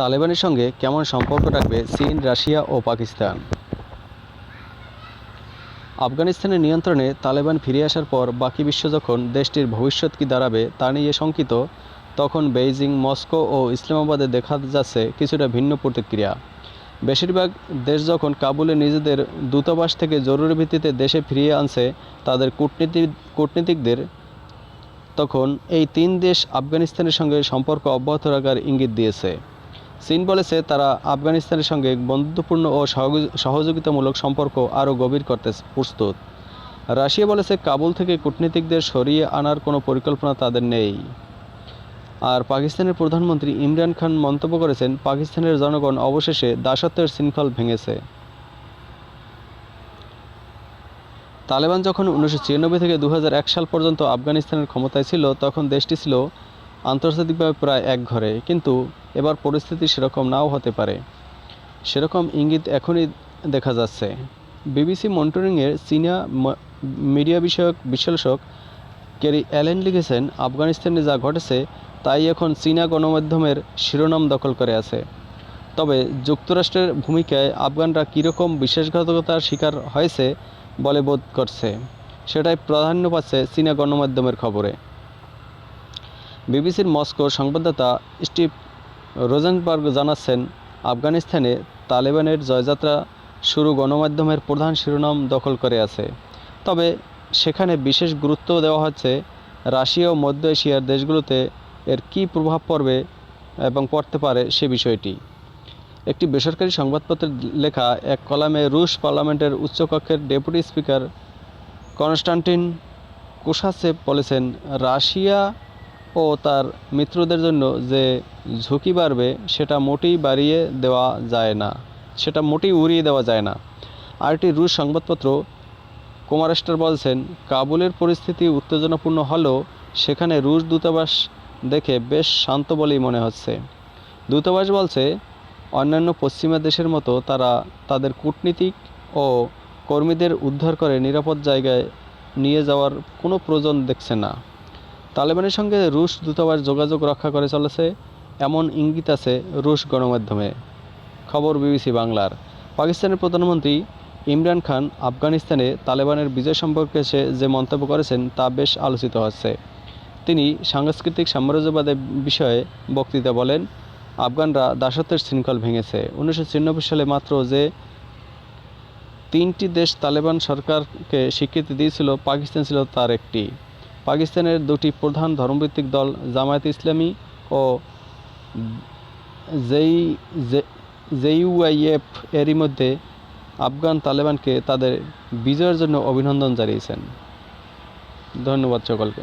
তালেবানের সঙ্গে কেমন সম্পর্ক রাখবে চীন, রাশিয়া ও পাকিস্তান? আফগানিস্তানের নিয়ন্ত্রণে তালেবান ফিরে আসার পর বাকি বিশ্ব যখন দেশটির ভবিষ্যৎ কী দাঁড়াবে তা নিয়ে শঙ্কিত, তখন বেইজিং, মস্কো ও ইসলামাবাদে দেখা যাচ্ছে কিছুটা ভিন্ন প্রতিক্রিয়া। বেশিরভাগ দেশ যখন কাবুলে নিজেদের দূতাবাস থেকে জরুরি ভিত্তিতে দেশে ফিরিয়ে আনছে তাদের কূটনীতি, কূটনীতিকদের, তখন এই তিন দেশ আফগানিস্তানের সঙ্গে সম্পর্ক অব্যাহত রাখার ইঙ্গিত দিয়েছে। চীন বলেছে, তারা আফগানিস্তানের সঙ্গে বন্ধুত্বপূর্ণ ও সহযোগিতামূলক সম্পর্ক আরও গভীর করতে প্রস্তুত। রাশিয়া বলেছে, কাবুল থেকে কূটনীতিকদের সরিয়ে আনার কোনো পরিকল্পনা তাদের নেই। আর পাকিস্তানের প্রধানমন্ত্রী ইমরান খান মন্তব্য করেছেন, পাকিস্তানের জনগণ অবশেষে দাসত্বের শৃঙ্খল ভেঙেছে। তালেবান যখন উনিশশো ছিয়ানব্বই থেকে দু হাজার এক সাল পর্যন্ত আফগানিস্তানের ক্ষমতায় ছিল, তখন দেশটি ছিল আন্তর্জাতিকভাবে প্রায় এক ঘরে, কিন্তু এবার পরিস্থিতি সেরকম নাও হতে পারে। সেরকম ইঙ্গিত এখনই দেখা যাচ্ছে। বিবিসি মনিটরিংয়ের চীনা মিডিয়া বিষয়ক বিশ্লেষক কেরি অ্যালেন লিখেছেন, আফগানিস্তানে যা ঘটেছে, তাই এখন চীনা গণমাধ্যমের শিরোনাম দখল করে আছে। তবে যুক্তরাষ্ট্রের ভূমিকায় আফগানরা কীরকম বিশ্বাসঘাতকতার শিকার হয়েছে বলে বোধ করছে, সেটাই প্রাধান্য পাচ্ছে চীনা গণমাধ্যমের খবরে। বিবিসির মস্কোর সংবাদদাতা স্টিভ রোজেনবার্গ জানাচ্ছেন, আফগানিস্তানে তালেবানের জয়যাত্রা শুরু গণমাধ্যমের প্রধান শিরোনাম দখল করে আছে। তবে সেখানে বিশেষ গুরুত্ব দেওয়া হচ্ছে রাশিয়া ও মধ্য এশিয়ার দেশগুলোতে এর কী প্রভাব পড়বে এবং পড়তে পারে সে বিষয়টি। একটি বেসরকারি সংবাদপত্রের লেখা এক কলামে রুশ পার্লামেন্টের উচ্চকক্ষের ডেপুটি স্পিকার কনস্টান্টিন কুশাসেভ বলেছেন, রাশিয়া ও তার মিত্রদের জন্য যে ঝুঁকি বাড়বে, সেটা মোটেই বাড়িয়ে দেওয়া যায় না। সেটা মোটেই উড়িয়ে দেওয়া যায় না। আরেকটি রুশ সংবাদপত্র কুমারেস্টার বলছেন, কাবুলের পরিস্থিতি উত্তেজনাপূর্ণ হলেও সেখানে রুশ দূতাবাস দেখে বেশ শান্ত বলেই মনে হচ্ছে। দূতাবাস বলছে, অন্যান্য পশ্চিমা দেশের মতো তারা তাদের কূটনীতিক ও কর্মীদের উদ্ধার করে নিরাপদ জায়গায় নিয়ে যাওয়ার কোনো প্রয়োজন দেখছে না। তালেবানের সঙ্গে রুশ দূতাবাস যোগাযোগ রক্ষা করে চলেছে, এমন ইঙ্গিত আছে রুশ গণমাধ্যমে। খবর বিবিসি বাংলার। পাকিস্তানের প্রধানমন্ত্রী ইমরান খান আফগানিস্তানে তালেবানের বিজয় সম্পর্কে সে যে মন্তব্য করেছেন তা বেশ আলোচিত হচ্ছে। তিনি সাংস্কৃতিক সাম্রাজ্যবাদের বিষয়ে বক্তৃতা বলেন, আফগানরা দাসত্বের শৃঙ্খল ভেঙেছে। উনিশশো ছিয়ানব্বই সালে মাত্র যে তিনটি দেশ তালেবান সরকারকে স্বীকৃতি দিয়েছিল, পাকিস্তান ছিল তার একটি। পাকিস্তানের দুটি প্রধান ধর্মভিত্তিক দল জামায়াত ইসলামী ও জেই জেইউআইএফ এরই মধ্যে আফগান তালেবানকে তাদের বিজয়ের জন্য অভিনন্দন জানিয়েছেন। ধন্যবাদ সকলকে।